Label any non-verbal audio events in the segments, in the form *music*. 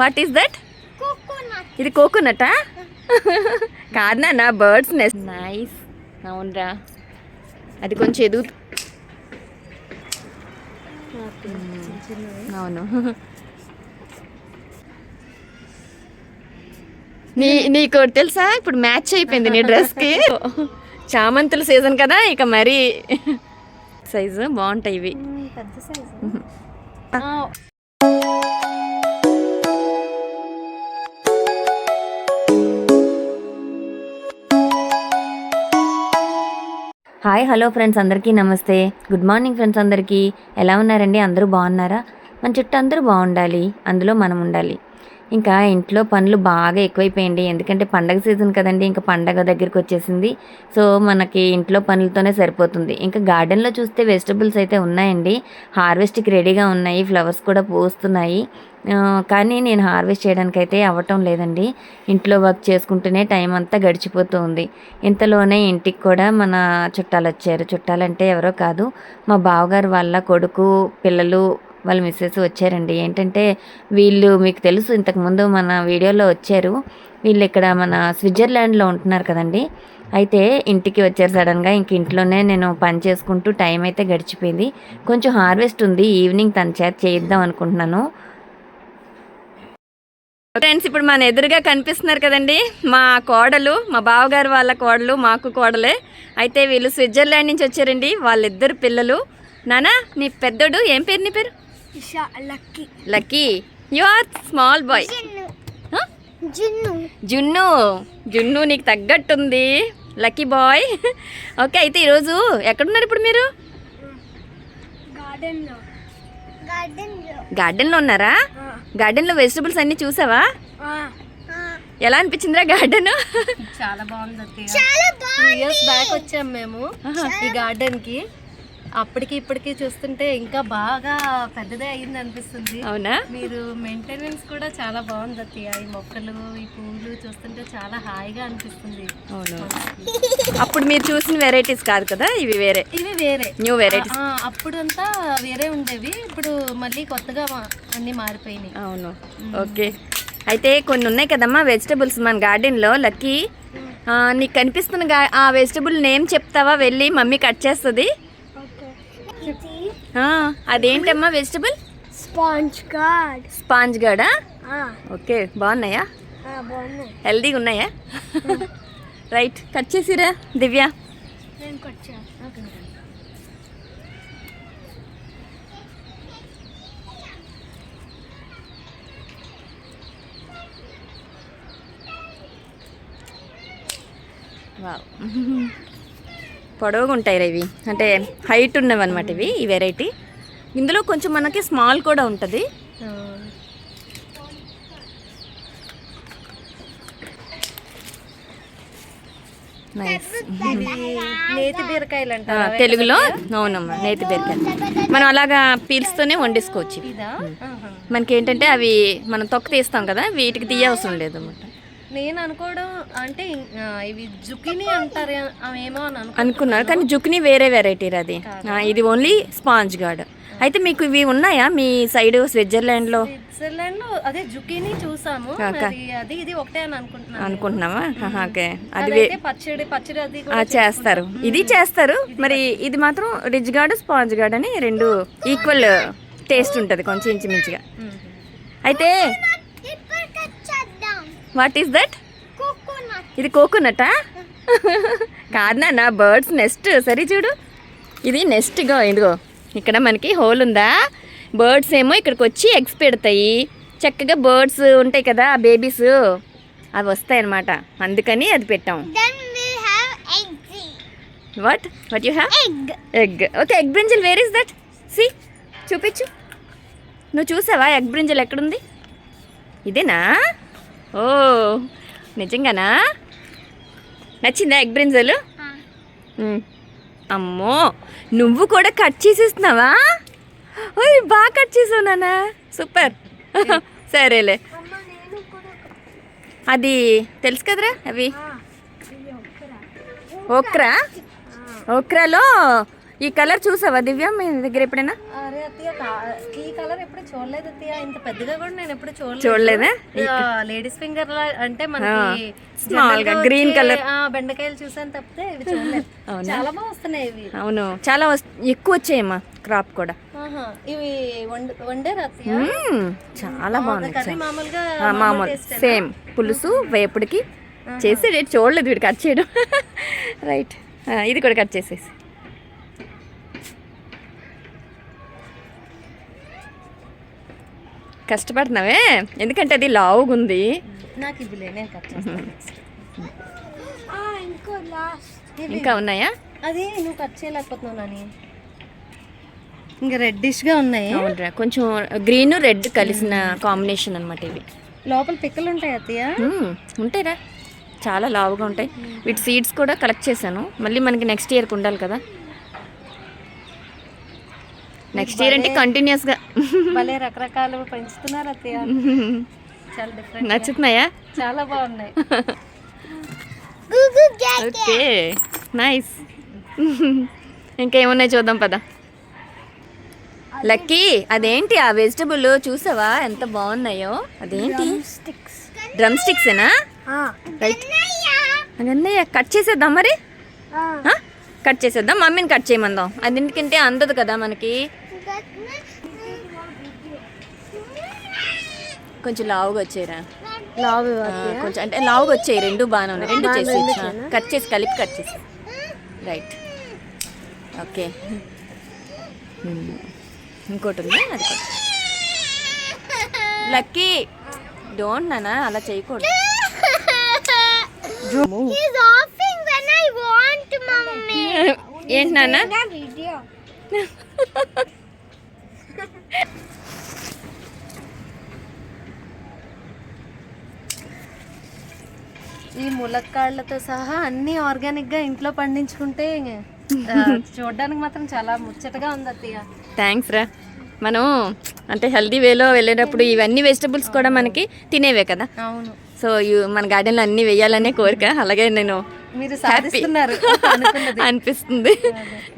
What is that ఇది కోకోనటా కాదు నాన్న బర్డ్స్ నెస్ట్ నైస్ అవునరా. అది కొంచెం ఎదుగు. అవును. నీ నీకు తెలుసా? ఇప్పుడు మ్యాచ్ అయిపోయింది నీ డ్రెస్కి చామంతుల సీజన్ కదా ఇక మరీ సైజు బాగుంటాయి ఇవి. పెద్ద సైజు హాయ్ హలో ఫ్రెండ్స్ అందరికీ నమస్తే. గుడ్ మార్నింగ్ ఫ్రెండ్స్ అందరికీ. ఎలా ఉన్నారండి? అందరూ బాగున్నారా? మన చుట్టూ అందరూ బాగుండాలి. అందులో మనం ఉండాలి. ఇంకా ఇంట్లో పనులు బాగా ఎక్కువైపోయింది. ఎందుకంటే పండగ సీజన్ కదండి ఇంకా పండగ దగ్గరికి వచ్చేసింది. సో మనకి ఇంట్లో పనులతోనే సరిపోతుంది. ఇంకా గార్డెన్లో చూస్తే వెజిటబుల్స్ అయితే ఉన్నాయండి. హార్వెస్ట్కి రెడీగా ఉన్నాయి ఫ్లవర్స్ కూడా పూస్తున్నాయి. కానీ నేను హార్వెస్ట్ చేయడానికి అయితే అవ్వటం లేదండి. ఇంట్లో వర్క్ చేసుకుంటూనే టైం అంతా గడిచిపోతూ ఉంది. ఇంతలోనే ఇంటికి కూడా మన చుట్టాలు వచ్చారు. చుట్టాలంటే ఎవరో కాదు మా బావగారు వాళ్ళ కొడుకు పిల్లలు వాళ్ళ మిస్సెస్ వచ్చారండి. ఏంటంటే వీళ్ళు మీకు తెలుసు ఇంతకుముందు మన వీడియోలో వచ్చారు. వీళ్ళు ఇక్కడ మన స్విట్జర్లాండ్లో ఉంటున్నారు కదండి. అయితే ఇంటికి వచ్చారు సడన్గా ఇంక ఇంట్లోనే నేను పని చేసుకుంటూ టైం అయితే గడిచిపోయింది. కొంచెం హార్వెస్ట్ ఉంది ఈవినింగ్ తన చేత చేయిద్దాం అనుకుంటున్నాను. ఫ్రెండ్స్ ఇప్పుడు మన ఎదురుగా కనిపిస్తున్నారు కదండి మా కోడలు మా బావగారు వాళ్ళ కోడలు మాకు కోడలే. అయితే వీళ్ళు స్విట్జర్లాండ్ నుంచి వచ్చారండి వాళ్ళిద్దరు పిల్లలు. నానా నీ పెద్దోడు ఏం పేరు నీ పేరు? Isha Lucky. Lucky. You are small boy gin. జిన్ను. జున్ను. జున్ను నీకు తగ్గట్టుంది. Lucky boy. ఓకే అయితే ఈరోజు ఎక్కడున్నారు ఇప్పుడు మీరు? గార్డెన్లో గార్డెన్లో గార్డెన్లో ఉన్నారా? గార్డెన్లో వెజిటబుల్స్ అన్నీ చూసావా? ఎలా అనిపించిందిరా గార్డెన్? చాలా బాగుంది చాలా బ్యాక్ వచ్చాం మేము ఈ గార్డెన్కి అప్పటికి ఇప్పటికి చూస్తుంటే ఇంకా బాగా పెద్దదే అయింది అనిపిస్తుంది. అవునా? మీరు మెయింటెనెన్స్ కూడా చాలా బాగుంది అత్తయ్య. ఈ మొక్కలు ఈ పువ్వులు చూస్తుంటే చాలా హాయిగా అనిపిస్తుంది. అవును. అప్పుడు మీరు చూసిన వెరైటీస్ కాదు కదా? ఇవి వేరే. ఇవి వేరే. న్యూ వెరైటీస్ ఆ, అప్పుడంతా వేరే ఉండేవి. ఇప్పుడు మళ్ళీ కొత్తగా అన్ని మారిపోయినాయి. అవును. ఓకే. అయితే కొన్ని ఉన్నాయి కదమ్మా? వెజిటబుల్స్ మన గార్డెన్లో లక్కీ. నీకు కనిపిస్తున్న ఆ వెజిటబుల్ నేమ్ చెప్తావా? వెళ్ళి మమ్మీ కట్ చేస్తుంది. అదేంటమ్మా vegetable sponge gourd sponge gourd okay బాగున్నాయా? హెల్దీగా ఉన్నాయా? *laughs* రైట్ కట్ చేసిరా దివ్య? వావ్ *laughs* పొడవుగా ఉంటాయి రా ఇవి. అంటే హైట్ ఉన్నవి అనమాట ఇవి ఈ వెరైటీ ఇందులో కొంచెం మనకి స్మాల్ కూడా ఉంటుంది. నేతి బీరకాయలు అంటారా. తెలుగులో? అవునమ్మా నేతి బీరకాయ మనం అలాగా పీల్స్తోనే వండేసుకోవచ్చు. మనకి ఏంటంటే అవి మనం తొక్క తీస్తాం కదా వీటికి తీయవసరం లేదు అనమాట నేను అనుకోవడం అంటే ఇవి జుకిని అంటారు ఏమో అని అనుకో అనుకున్నారు కానీ జుక్ని వేరే వెరైటీ అది. ఇది ఓన్లీ స్పాంజ్ గార్డ్. అయితే మీకు ఇవి ఉన్నాయా? మీ సైడ్ స్విట్జర్లాండ్లో? స్విట్జర్లాండ్లో అదే జుకిని చూసాము. అది ఇది ఒకటే అని అనుకుంటున్నాను. అనుకుంటున్నావా? ఓకే. అది పచ్చడి పచ్చడి అది చేస్తారు. ఇది చేస్తారు. మరి ఇది మాత్రం రిచ్ గార్డ్ స్పాంజ్ గార్డ్ అని రెండు ఈక్వల్ టేస్ట్ ఉంటుంది కొంచెం ఇంచుమించుగా. అయితే వాట్ ఈస్ దట్ ఇది కోకోనటా కాదు నాన్న బర్డ్స్ నెస్ట్ సరే చూడు. ఇది నెస్ట్ ఇగో ఇదిగో. ఇక్కడ మనకి హోల్ ఉందా? బర్డ్స్ ఏమో ఇక్కడికి వచ్చి ఎగ్స్ పెడతాయి. చక్కగా బర్డ్స్ ఉంటాయి కదా బేబీస్ అవి వస్తాయి అన్నమాట అందుకని అది పెట్టాం. What what you have egg egg okay egg brinjal where is that see చూపించు. నువ్వు చూసావా ఎగ్ బ్రింజల్ ఎక్కడుంది? ఇదేనా? ఓ నిజంగానా? నచ్చిందా ఎగ్ బ్రింజల్? మ్మ్. అమ్మో నువ్వు కూడా కట్ చేసేస్తున్నావా? ఓయ్ బాగా కట్ చేసావు సూపర్. *laughs* సరేలే. అది తెలుసు కదరా అవి? ఓక్రా ఓక్రాలో ఈ కలర్ చూసావా దివ్య మీ దగ్గర ఎప్పుడైనా? అరే అత్తయ్య ఈ కలర్ ఎప్పుడు చూడలేదు అత్తయ్య. ఇంత పెద్దగా కూడా నేను ఎప్పుడు చూడలేదు. చూడలేదా? లేడీస్ ఫింగర్ అంటే మనకి small గా general గా green వచ్చే, colour. ఆ, బెండకాయలు చూసాను తప్పితే ఇవి చూడలేదు. చాలా బాగా వస్తున్నాయి ఇవి. అవును. చాలా ఎక్కువ వచ్చాయమ్మా క్రాప్ కూడా. ఇవి వండ వండారు అత్తయ్య. చాలా బాగుంది. కర్రీ మామూలుగా మామూలు సేమ్ పులుసు వేపుడికి చేసి రేట్ చూడలేదు వీడు కట్ చేయడం. *laughs* రైట్ ఇది కూడా కట్ చేసేసి. కష్టపడుతున్నావే? ఎందుకంటే అది లావుగా ఉంది నాకు ఇవిలే నేను కట్ చేస్తాను ఇంకో లాస్ట్ ఇంకా ఉన్నాయా? అది నువ్వు కట్ చేయలేకపోతున్నావు నాని. ఇంకా రెడ్డిష్గా ఉన్నాయి. అవునరా కొంచెం గ్రీన్ రెడ్ కలిసిన కాంబినేషన్ అనమాట ఇవి. లోపల పిక్కలు ఉంటాయి అత్తయ్య. మ్మ్. ఉంటాయిరా. చాలా లావుగా ఉంటాయి. వీటి సీడ్స్ కూడా కలెక్ట్ చేశాను. మళ్ళీ మనకి నెక్స్ట్ ఇయర్కి ఉండాలి కదా. నెక్స్ట్ ఇయర్ అంటే కంటిన్యూస్గా భలే రకరకాలు పెంచుతున్నారు అత్తయ్య. చాలా డిఫరెంట్ నచ్చుతున్నాయా? చాలా బాగున్నాయి. ఓకే. నైస్ ఇంకేమున్నాయి చూద్దాం పద. లక్కీ అదేంటి ఆ వెజిటబుల్ చూసావా? ఎంత బాగున్నాయో? అదేంటి? స్టిక్స్ డ్రమ్ స్టిక్సేనా రైట్ అదన్నయ్య కట్ చేసేద్దాం మరి? ఆ? కట్ చేసేద్దాం. మమ్మీని కట్ చేయమందాం. అది ఎందుకంటే అందదు కదా మనకి. కొంచెం లావుగా వచ్చాయిరా లావు కొంచెం అంటే లావుగా వచ్చాయి రెండు బాగానే ఉన్నాయి. రెండు చేసి కట్ చేసి కలిపి కట్ చేసి రైట్. ఓకే. ఇంకోటి ఉంది? అది లక్కీ! డోంట్ నానా అలా చేయకూడదు. He's laughing when I want, mommy. ఏంటి నాన్న. *laughs* ఈ ములక్కాళ్ళతో సహా అన్ని ఆర్గానిక్గా ఇంట్లో పండించుకుంటే చూడడానికి మాత్రం చాలా ముచ్చటగా ఉంది అత్తయ్య. థ్యాంక్స్ రా. మనం అంటే హెల్దీ వేలో వెళ్ళేటప్పుడు ఇవన్నీ వెజిటబుల్స్ కూడా మనకి తినేవే కదా. అవును. సో మన గార్డెన్లో అన్నీ వేయాలనే కోరిక. అలాగే నేను మీరు సాధిస్తున్నారు *laughs* అనిపిస్తుంది.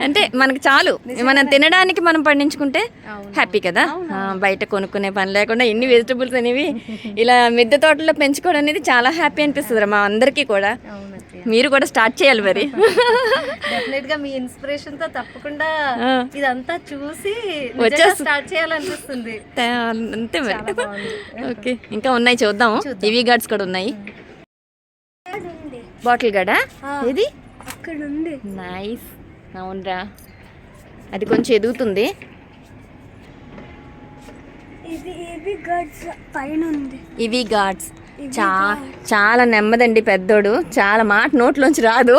అంటే మనకి చాలు. మనం తినడానికి మనం పండించుకుంటే. హ్యాపీ కదా. బయట కొనుక్కునే పని లేకుండా ఇన్ని వెజిటబుల్స్ అనేవి ఇలా మిద్దె తోటలో పెంచుకోవడం అనేది చాలా హ్యాపీ అనిపిస్తుంది మా అందరికీ కూడా. మీరు కూడా స్టార్ట్ చేయాలి మరి. డెఫినెట్గా మీ ఇన్స్పిరేషన్తో తప్పకుండా. ఇదంతా చూసి. స్టార్ట్ చేయాలనిపిస్తుంది. అంతే మరి. ఓకే ఇంకా ఉన్నాయి చూద్దాం. ఇవి గార్డ్స్ కూడా ఉన్నాయి. బాటిల్ గడా ఏది? అక్కడ ఉంది నైస్. అవునరా. అది కొంచెం ఎదుగుతుంది. ఇది గడ్స్ ఇవి గార్డ్స్ చా చాలా నెమ్మదండి పెద్దోడు. చాలా మాట నోట్లోంచి రాదు.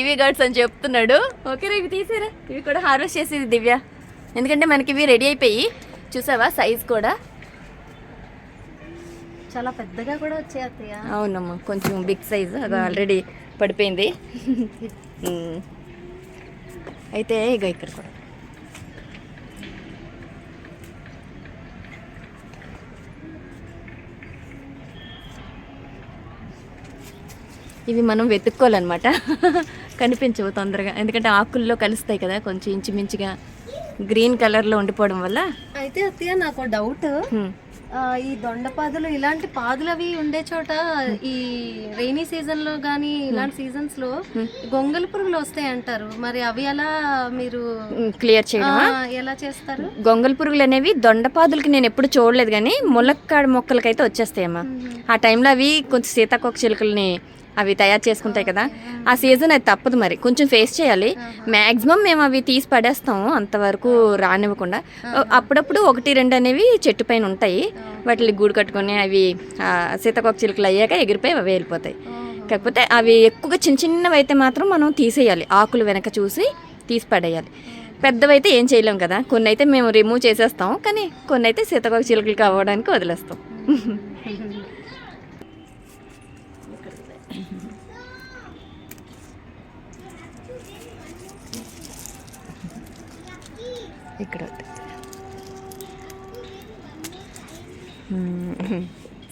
ఇవి గార్డ్స్ అని చెప్తున్నాడు. ఓకే ఇవి తీసేరా. ఇవి కూడా హార్వెస్ట్ చేసేది దివ్య. ఎందుకంటే మనకి ఇవి రెడీ అయిపోయి. చూసావా? సైజ్ కూడా. చాలా పెద్దగా కూడా వచ్చాయి అత్తయ్య. అవునమ్మా కొంచెం బిగ్ సైజ్ అది ఆల్రెడీ పడిపోయింది. *laughs* అయితే ఇక ఇక్కడ కూడా. ఇవి మనం వెతుక్కోవాలన్నమాట. *laughs* కనిపించవు తొందరగా. ఎందుకంటే ఆకుల్లో కలుస్తాయి కదా కొంచెం ఇంచుమించుగా గ్రీన్ కలర్లో ఉండిపోవడం వల్ల. అయితే అత్తయ్య నాకు డౌట్. ఈ దొండ పాదులు ఇలాంటి పాదులు అవి ఉండే చోట ఈ రైనీ సీజన్లో గానీ ఇలాంటి సీజన్స్లో గొంగళి పురుగులు వస్తాయి అంటారు. మరి అవి ఎలా మీరు క్లియర్ ఆ, చేయడమా? ఎలా చేస్తారు? గొంగల్ పురుగులు అనేవి దొండపాదులకి నేను ఎప్పుడు చూడలేదు కానీ ములక్కాడ మొక్కలకైతే వచ్చేస్తాయమ్మా. ఆ టైంలో అవి కొంచెం సీతాకోక చిలుకల్ని అవి తయారు చేసుకుంటాయి కదా. ఆ సీజన్ అది తప్పదు మరి. కొంచెం ఫేస్ చేయాలి. మ్యాక్సిమం మేము అవి తీసి పడేస్తాము. అంతవరకు రానివ్వకుండా. అప్పుడప్పుడు ఒకటి రెండు అనేవి చెట్టు పైన ఉంటాయి. వాటిని గూడు కట్టుకొని అవి ఆ, చిలుకలు అయ్యాక ఎగిరిపోయి అవి వెళ్ళిపోతాయి. కాకపోతే అవి ఎక్కువగా చిన్న చిన్నవి అయితే మాత్రం మనం తీసేయాలి. ఆకులు వెనక చూసి తీసి పడేయాలి. పెద్దవైతే ఏం చేయలేం కదా. కొన్ని అయితే మేము రిమూవ్ చేసేస్తాం. కానీ కొన్ని అయితే సీతకొక చిలుకలు అవ్వడానికి వదిలేస్తాం. *laughs* ఇక్కడ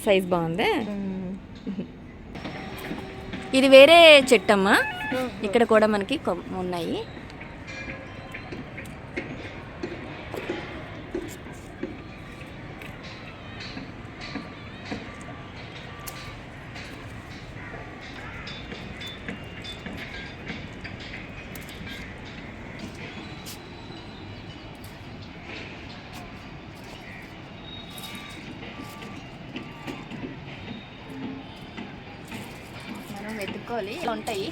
సైజ్ బాగుంది? ఇది వేరే చెట్టమ్మా. ఇక్కడ కూడా మనకి ఉన్నాయి. కనుక్కోవాలి ఉంటాయి.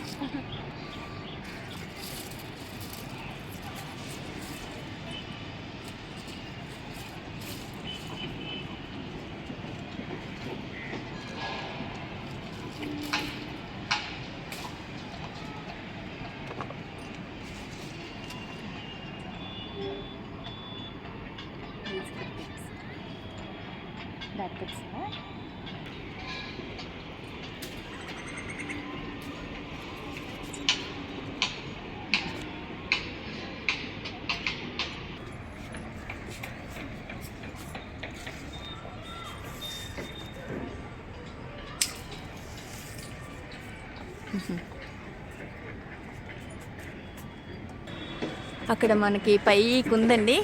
అక్కడ మనకి పైకి ఉందండి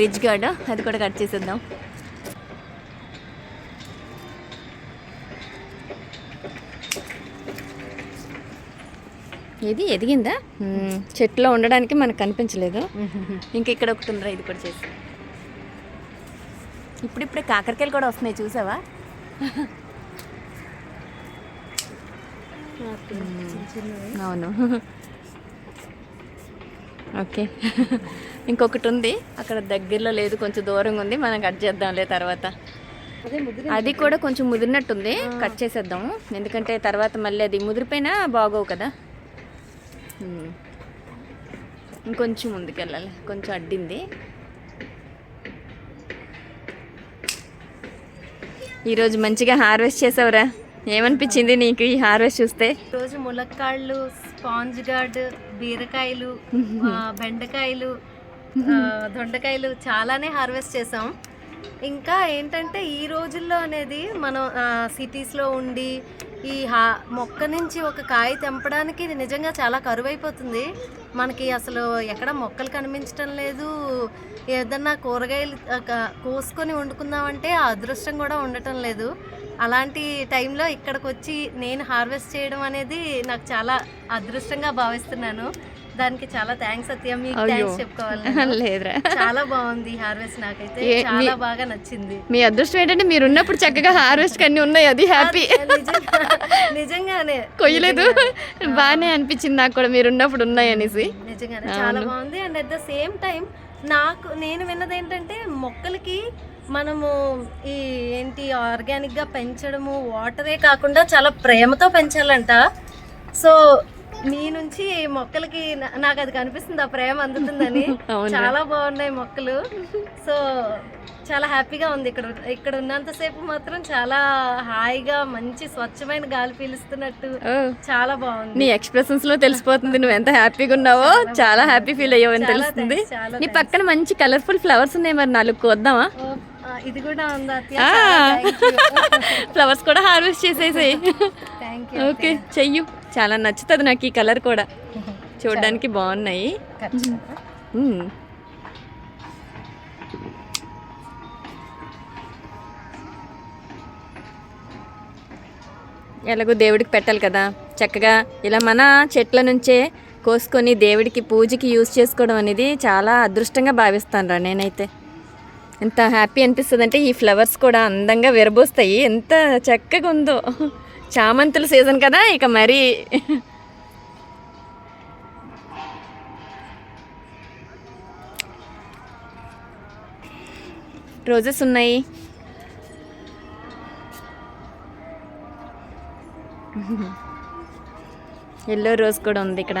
రిడ్జ్ గార్డ్. అది కూడా కట్ చేసేద్దాం. ఇది ఎదిగిందా. చెట్లో ఉండడానికి మనకు కనిపించలేదు. *laughs* ఇంక ఇక్కడ ఒకటి ఉందిరా ఇది కూడా చేసి. ఇప్పుడిప్పుడే కాకరకాయలు కూడా వస్తున్నాయి చూసావా? *laughs* అవును. ఓకే. ఇంకొకటి ఉంది. అక్కడ దగ్గరలో లేదు కొంచెం దూరంగా ఉంది. మనం కట్ చేద్దాంలే తర్వాత. అదే కూడా కొంచెం ముదిరినట్టుంది. కట్ చేసేద్దాము. ఎందుకంటే తర్వాత మళ్ళీ అది ముదిరిపోయినా బాగోవు కదా. ఇంకొంచెం ముందుకెళ్ళాలి. కొంచెం అడ్డింది. ఈరోజు మంచిగా హార్వెస్ట్ చేసావురా. ఏమనిపించింది నీకు ఈ హార్వెస్ట్ చూస్తే? రోజు ములక్కాళ్ళు స్పాంజ్ గార్డ్ బీరకాయలు *laughs* బెండకాయలు దొండకాయలు చాలానే హార్వెస్ట్ చేసాం ఇంకా ఏంటంటే ఈ రోజుల్లో అనేది మనం సిటీస్లో ఉండి ఈ హా మొక్క నుంచి ఒక కాయ తెంపడానికి ఇది నిజంగా చాలా కరువైపోతుంది. మనకి అసలు ఎక్కడ మొక్కలు కనిపించడం లేదు. ఏదన్నా కూరగాయలు కోసుకొని వండుకుందామంటే ఆ అదృష్టం కూడా ఉండటం లేదు. అలాంటి టైంలో ఇక్కడికి వచ్చి నేను హార్వెస్ట్ చేయడం అనేది నాకు చాలా అదృష్టంగా భావిస్తున్నాను. దానికి చాలా థ్యాంక్స్ అత్తయ్య మీకు. థ్యాంక్స్ చెప్పుకోవాలి. *laughs* లేదురా. చాలా బాగుంది హార్వెస్ట్ నాకైతే. చాలా బాగా నచ్చింది. మీ అదృష్టం ఏంటంటే మీరు ఉన్నప్పుడు చక్కగా హార్వెస్ట్ అన్ని ఉన్నాయి అది హ్యాపీ. నిజంగా నిజంగానే. కొయ్యలేదు. బాగానే అనిపించింది నాకు కూడా మీరు ఉన్నప్పుడు ఉన్నాయి అనేసి నిజంగానే. చాలా బాగుంది. And at the same time నాకు నేను విన్నది ఏంటంటే మొక్కలకి మనము ఈ ఏంటి ఆర్గానిక్గా పెంచడము వాటరే కాకుండా చాలా ప్రేమతో పెంచాలంట. సో మీ నుంచి మొక్కలకి నాకు అది కనిపిస్తుంది ఆ ప్రేమ అందుతుందని? *laughs* చాలా బాగున్నాయి మొక్కలు. సో చాలా హ్యాపీగా ఉంది. ఇక్కడ ఇక్కడ ఉన్నంతసేపు మాత్రం చాలా హాయిగా మంచి స్వచ్ఛమైన గాలి పీలుస్తున్నట్టు చాలా బాగుంది. నీ ఎక్స్ప్రెషన్స్లో తెలిసిపోతుంది. నువ్వు ఎంత హ్యాపీగా ఉన్నావో చాలా హ్యాపీ ఫీల్ అయ్యావని చాలా తెలుస్తుంది. నీ పక్కన మంచి కలర్ఫుల్ ఫ్లవర్స్ ఉన్నాయి మరి నాలుగు. కోద్దామా ఆ, ఇది కూడా ఫ్లవర్స్ కూడా హార్వెస్ట్ చేసేసాయి. ఓకే చెయ్యు. చాలా నచ్చుతుంది నాకు ఈ కలర్ కూడా. *laughs* చూడడానికి బాగున్నాయి. ఎలాగో దేవుడికి పెట్టాలి కదా. చక్కగా ఇలా మన చెట్ల నుంచే కోసుకొని దేవుడికి పూజకి యూజ్ చేసుకోవడం అనేది చాలా అదృష్టంగా భావిస్తాను రా నేనైతే. ఎంత హ్యాపీ అనిపిస్తుంది అంటే ఈ ఫ్లవర్స్ కూడా అందంగా విరబోస్తాయి. ఎంత చక్కగా ఉందో చామంతుల సీజన్ కదా ఇక మరి. రోజెస్ ఉన్నాయి. *laughs* ఎల్లో రోజ్ కూడా ఉంది ఇక్కడ.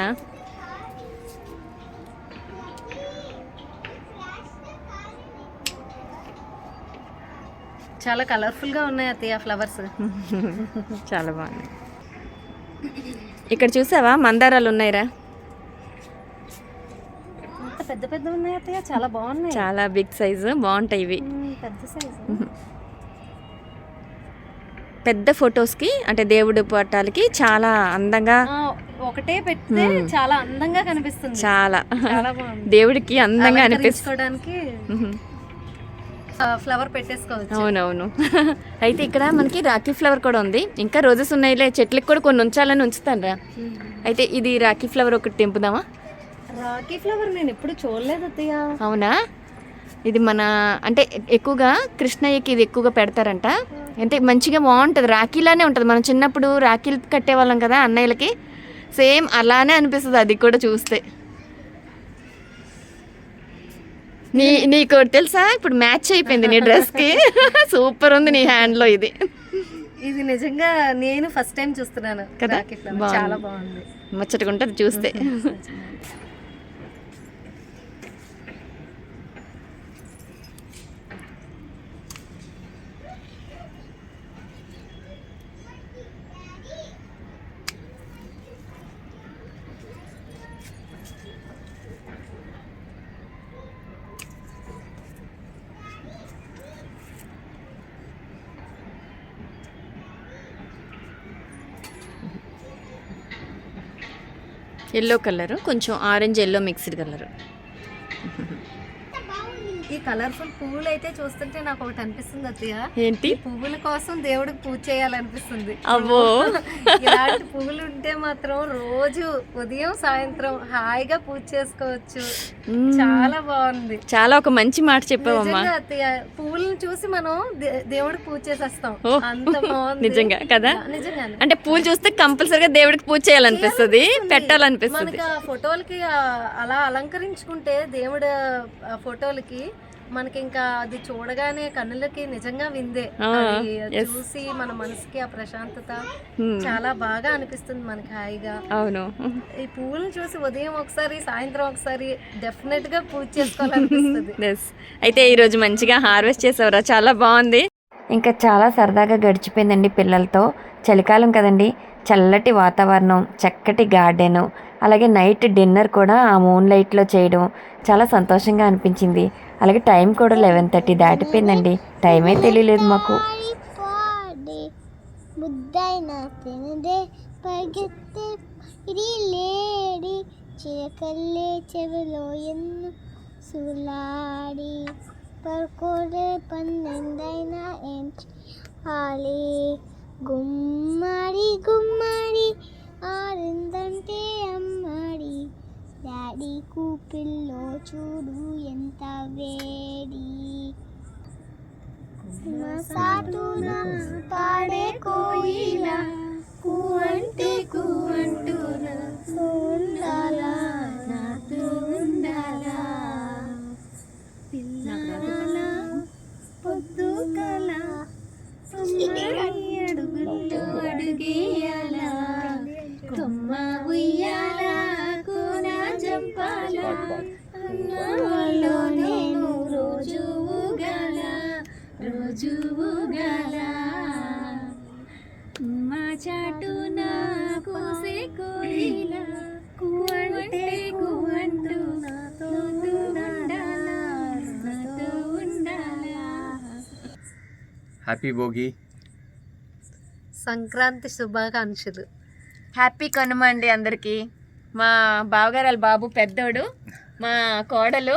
చాలా కలర్ఫుల్గా ఉన్నాయి అత్తయ్య ఫ్లవర్స్ చాలా బాగుంది ఇక్కడ చూసావా? మందారాలు ఉన్నాయిరా. పెద్ద పెద్ద ఉన్నాయి అత్తయ్య? చాలా బాగున్నాయి. చాలా బిగ్ సైజు బాగుంటాయి ఇవి. పెద్ద సైజు పెద్ద ఫొటోస్కి అంటే దేవుడి పటాలకి చాలా అందంగా ఒకటే పెడితే చాలా అందంగా కనిపిస్తుంది. చాలా. దేవుడికి అందంగా అనిపిస్తుంది. అలంకరించుకోవడానికి ఫ్లవర్ పెట్టేసుకోవచ్చు. అవునవును. *laughs* అయితే ఇక్కడ మనకి రాఖీ ఫ్లవర్ కూడా ఉంది. ఇంకా రోజెస్ ఉన్నాయిలే చెట్లకి కూడా కొన్ని ఉంచాలని ఉంచుతాను రా అయితే ఇది రాఖీ ఫ్లవర్ ఒకటి తెంపుదామా? రాకీ ఫ్లవర్ నేను ఎప్పుడు చూడలేదు అత్తయ్య. అవునా? ఇది మన అంటే ఎక్కువగా కృష్ణయ్యకి ఇది ఎక్కువగా పెడతారంట. అంటే మంచిగా బాగుంటుంది రాఖీలానే ఉంటుంది. మనం చిన్నప్పుడు రాఖీలు కట్టేవాళ్ళం కదా అన్నయ్యలకి. సేమ్ అలానే అనిపిస్తుంది అది కూడా చూస్తే. నీ నీకు తెలుసా? ఇప్పుడు మ్యాచ్ అయిపోయింది నీ డ్రెస్కి. *laughs* సూపర్ ఉంది నీ హ్యాండ్లో ఇది. ఇది నిజంగా నేను ఫస్ట్ టైం చూస్తున్నాను. కదా? చాలా బాగుంది. ముచ్చటగా ఉంటుంది చూస్తే. *laughs* ఎల్లో కలర్ కొంచెం orange yellow mixed colour. Colourful పువ్వులు అయితే చూస్తుంటే నాకు ఒకటి అనిపిస్తుంది అత్తయ్య. ఏంటి? పువ్వుల కోసం దేవుడికి పూజ చేయాలనిపిస్తుంది. అవ్వో *laughs* ఇలాంటి పువ్వులు ఉంటే మాత్రం రోజు ఉదయం సాయంత్రం హాయిగా పూజ చేసుకోవచ్చు. చాలా బాగుంది. చాలా ఒక మంచి మాట చెప్పావమ్మా అత్తయ్య పువ్వులను చూసి మనం దేవుడికి పూజ చేసేస్తాం. ఓ. అంత బాగుంది. నిజంగా కదా? నిజంగా అంటే పూలు చూస్తే కంపల్సరిగా దేవుడికి పూజ చేయాలనిపిస్తుంది పెట్టాలనిపిస్తుంది. మనకి ఆ ఫోటోలకి అలా అలంకరించుకుంటే దేవుడు ఫోటోలకి మనకి ఇంకా అది చూడగానే కన్నులకి నిజంగా విందే. చూసి మన మనసుకి ఆ ప్రశాంతత. చాలా బాగా అనిపిస్తుంది మనకి హాయిగా. అవును. ఈ పువ్వులను చూసి ఉదయం ఒకసారి సాయంత్రం ఒకసారి డెఫినెట్గా పూజ చేసుకోవాలనిపిస్తుంది. *laughs* అయితే ఈరోజు మంచిగా హార్వెస్ట్ చేసావురా. చాలా బాగుంది. ఇంకా చాలా సరదాగా గడిచిపోయిందండి పిల్లలతో. చలికాలం కదండి. చల్లటి వాతావరణం చక్కటి గార్డెను అలాగే నైట్ డిన్నర్ కూడా ఆ మూన్ లైట్లో చేయడం చాలా సంతోషంగా అనిపించింది. అలాగే టైం కూడా లెవెన్ థర్టీ దాటిపోయిందండి. టైమే తెలియలేదు మాకు. పాడి పాడి ముద్దైన తినదే పరిగెత్తే ఇది లేడి చిరకల్లే చెవిలో ఎన్ను సులాడి పరుకోలే పన్నెండైనా ఏం చేయాలి గుమ్మడి డాడీ కూపిల్లో చూడు ఎంత వేడి. సాటున పాడే కోయిల కూవంటే కూవంటూన ఉండాలా నాతో ఉండాలా. పిల్లల పొద్దు కల అడుగుల్లో అడుగేయాల నేను మా చాటున కోసే కోయిల కువంటే కువంటూ నాతో ఉండాలా నాతో ఉండాలా హ్యాపీ భోగి సంక్రాంతి శుభాకాంక్షలు. హ్యాపీ కనుమ అండి అందరికీ. మా బావగారు వాళ్ళ బాబు పెద్దోడు. మా కోడలు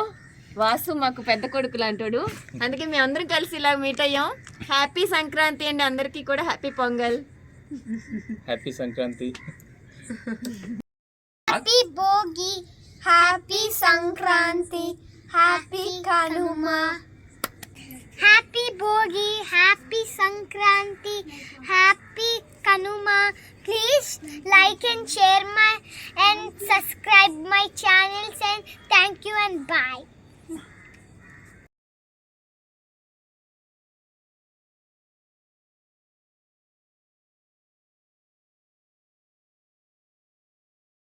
వాసు మాకు పెద్ద కొడుకు లాంటోడు. అందుకే మేము అందరం కలిసి ఇలా మీట్ అయ్యాం. హ్యాపీ సంక్రాంతి అండి అందరికీ కూడా. Happy Pongal. Happy Sankranti. Happy Bhogi happy Sankranti happy Kanuma. Happy Bhogi happy Sankranti happy Kanuma. Please like and share my and subscribe my channels and thank you and bye.